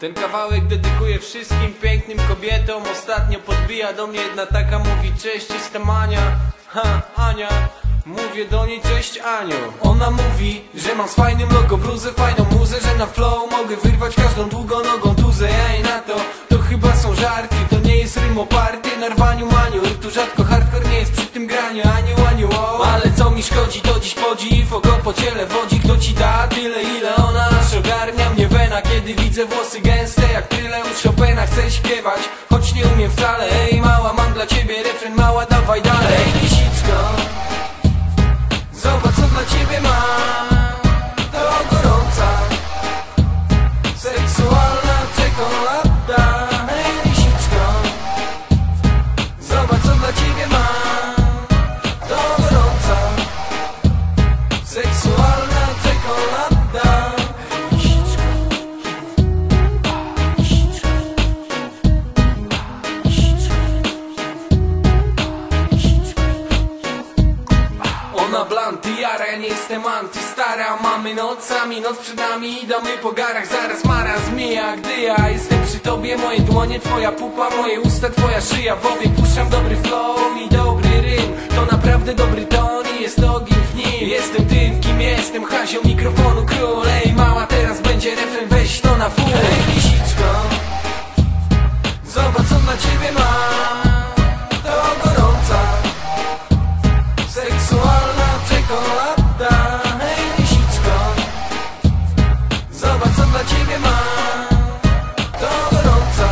Ten kawałek dedykuję wszystkim pięknym kobietom. Ostatnio podbija do mnie jedna taka mówi Cześć, jestem Ania. Ha, Ania. Mówię do niej cześć Aniu. Ona mówi, że mam z fajnym logo bluzę Fajną muzę, że na flow mogę wyrwać każdą długonogą tuzę. Jej na to, to chyba są żarty. To nie jest rym oparty na rwaniu maniu Tu rzadko hardcore mi szkodzi, to dziś podziw Oko po ciele wodzi, kto ci da tyle ile ona? Aż ogarnia mnie wena Kiedy widzę włosy gęste jak tyle u Chopina Chcę śpiewać, choć nie umiem wcale. Ej mała, mam dla ciebie refren, mała dawaj dalej ona blanty, jara, ja nie jestem anty Stara, mamy nocami, noc przed nami. Idziemy po garach, zaraz mara zmija Gdy ja jestem przy tobie, moje dłonie Twoja pupa, moje usta, twoja szyja. W obie puszczam dobry flow i dobry rym. To naprawdę dobry ton i jest ogień w nim. Jestem tym, kim jestem, Hazio mikrofonu król co dla ciebie mam To gorąca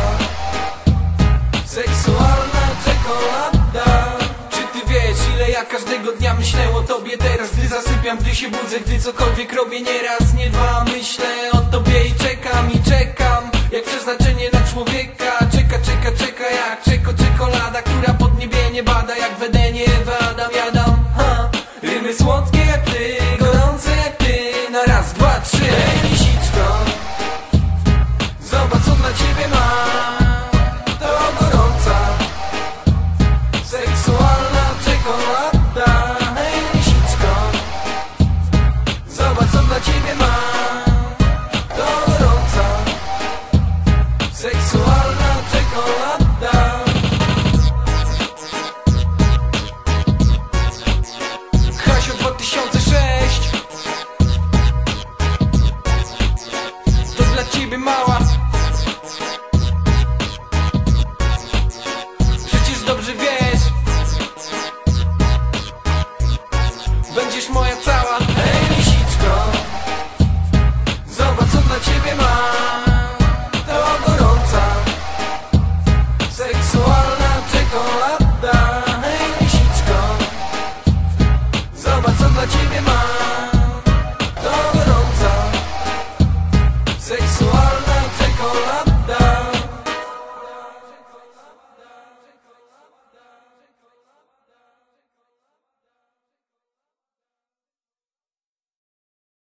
Seksualna czekolada. Czy ty wiesz ile ja każdego dnia myślę o tobie Teraz? Gdy zasypiam, gdy się budzę Gdy cokolwiek robię nie raz, nie dwa Myślę o tobie i czekam i czekam Jak przeznaczenie na człowieka. Czeka, czeka, czeka jak czeko czekolada Która pod niebie nie bada Jak w Edenie Adam jadam. Ha. Rymy słodkie jak ty,